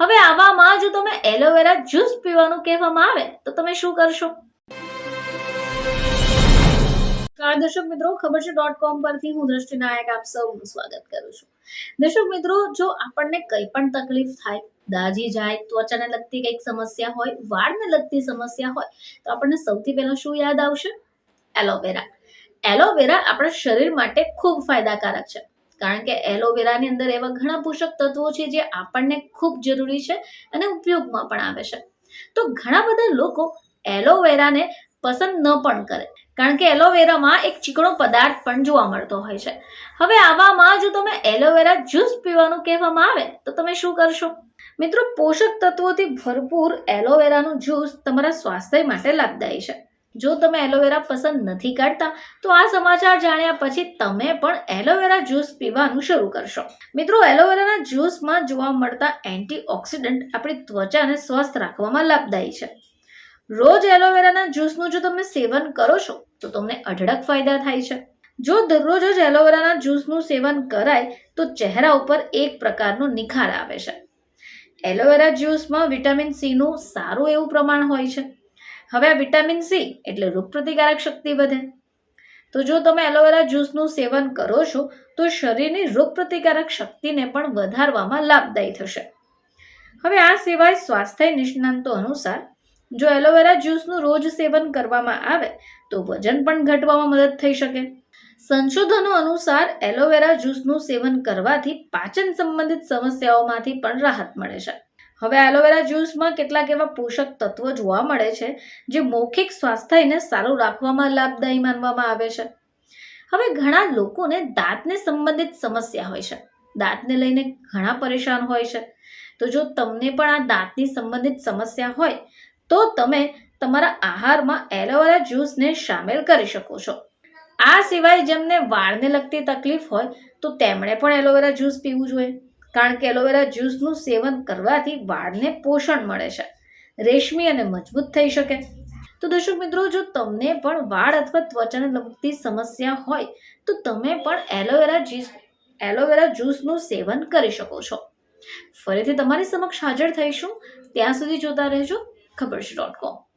હવે આવામાં જો તમે એલોવેરા જ્યુસ પીવાનું કહેવામાં આવે, તો તમે શું કરશો? દર્શક મિત્રો, ખબર છે ડોટ કોમ પરથી હું દ્રષ્ટિ નાયક આપ સૌનું સ્વાગત કરું છું. દર્શક મિત્રો, જો આપણને કંઈ પણ તકલીફ થાય, દાજી જાય, ત્વચાને લગતી કંઈક સમસ્યા હોય, વાળને લગતી સમસ્યા હોય, તો આપણને સૌથી પહેલા શું યાદ આવશે? એલોવેરા. એલોવેરા આપણા શરીર માટે ખૂબ ફાયદાકારક છે. કારણ કે એલોવેરાની અંદર એવા ઘણા પોષક તત્વો છે જે આપણને ખૂબ જરૂરી છે અને ઉપયોગમાં પણ આવે છે. તો ઘણા બધા લોકો એલોવેરાને પસંદ ન પણ કરે, કારણ કે એલોવેરામાં એક ચીકણો પદાર્થ પણ જોવા મળતો હોય છે. હવે આવામાં જો તમે એલોવેરા જ્યુસ પીવાનું કહેવામાં આવે, તો તમે શું કરશો? મિત્રો, પોષક તત્વોથી ભરપૂર એલોવેરાનું જ્યુસ તમારા સ્વાસ્થ્ય માટે લાભદાયી છે. જો તમે એલોવેરા પસંદ નથી કરતા, તો આ સમાચાર જાણ્યા પછી તમે પણ એલોવેરા જ્યુસ પીવાનું શરૂ કરશો. મિત્રો, એલોવેરાના જ્યુસમાં જોવા મળતા એન્ટીઓક્સિડન્ટ આપણી ત્વચાને સ્વસ્થ રાખવામાં લાભદાયી છે. રોજ એલોવેરાના જ્યુસનું જો તમે સેવન કરો છો, તો તમને અઢળક ફાયદા થાય છે. જો દરરોજ જ એલોવેરાના જ્યુસનું સેવન કરાય, તો ચહેરા ઉપર એક પ્રકારનો નિખાર આવે છે. એલોવેરા જ્યુસમાં વિટામિન સીનું સારું એવું પ્રમાણ હોય છે. હવે આ વિટામિન સી એટલે રોગપ્રતિકારક શક્તિ વધે. તો જો તમે એલોવેરા જ્યુસનું સેવન કરો છો, તો શરીરની રોગપ્રતિકારક શક્તિને પણ વધારવામાં લાભદાયી થશે. હવે આ સિવાય સ્વાસ્થ્ય નિષ્ણાંતો અનુસાર, જો એલોવેરા જ્યુસનું રોજ સેવન કરવામાં આવે, તો વજન પણ ઘટવામાં મદદ થઈ શકે. સંશોધનો અનુસાર એલોવેરા જ્યુસનું સેવન કરવાથી પાચન સંબંધિત સમસ્યાઓમાંથી પણ રાહત મળે છે. હવે એલોવેરા જ્યુસમાં કેટલાક એવા પોષક તત્વો જોવા મળે છે, જે મૌખિક સ્વાસ્થ્યને સારું રાખવામાં લાભદાયી માનવામાં આવે છે. હવે ઘણા લોકોને દાંતને સંબંધિત સમસ્યા હોય છે. દાંતને લઈને ઘણા પરેશાન હોય છે. તો જો તમને પણ આ દાંતની સંબંધિત સમસ્યા હોય, તો તમે તમારા આહારમાં એલોવેરા જ્યુસને સામેલ કરી શકો છો. આ સિવાય જેમને વાળને લગતી તકલીફ હોય, તો તેમણે પણ એલોવેરા જ્યુસ પીવું જોઈએ. કારણ કે એલોવેરા જ્યુસનું સેવન કરવાથી વાળને પોષણ મળે છે. રેશમી અને મજબૂત થઈ શકે. તો દર્શક મિત્રો, જો તમને પણ વાળ અથવા ત્વચાને લગતી સમસ્યા હોય, તો તમે પણ aloe vera juice aloe vera જ્યુસનું સેવન કરી શકો છો. ફરીથી તમારી સમક્ષ હાજર થઈશું. ત્યાં સુધી જોતા રહેજો. ખબર છે ડોટ કોમ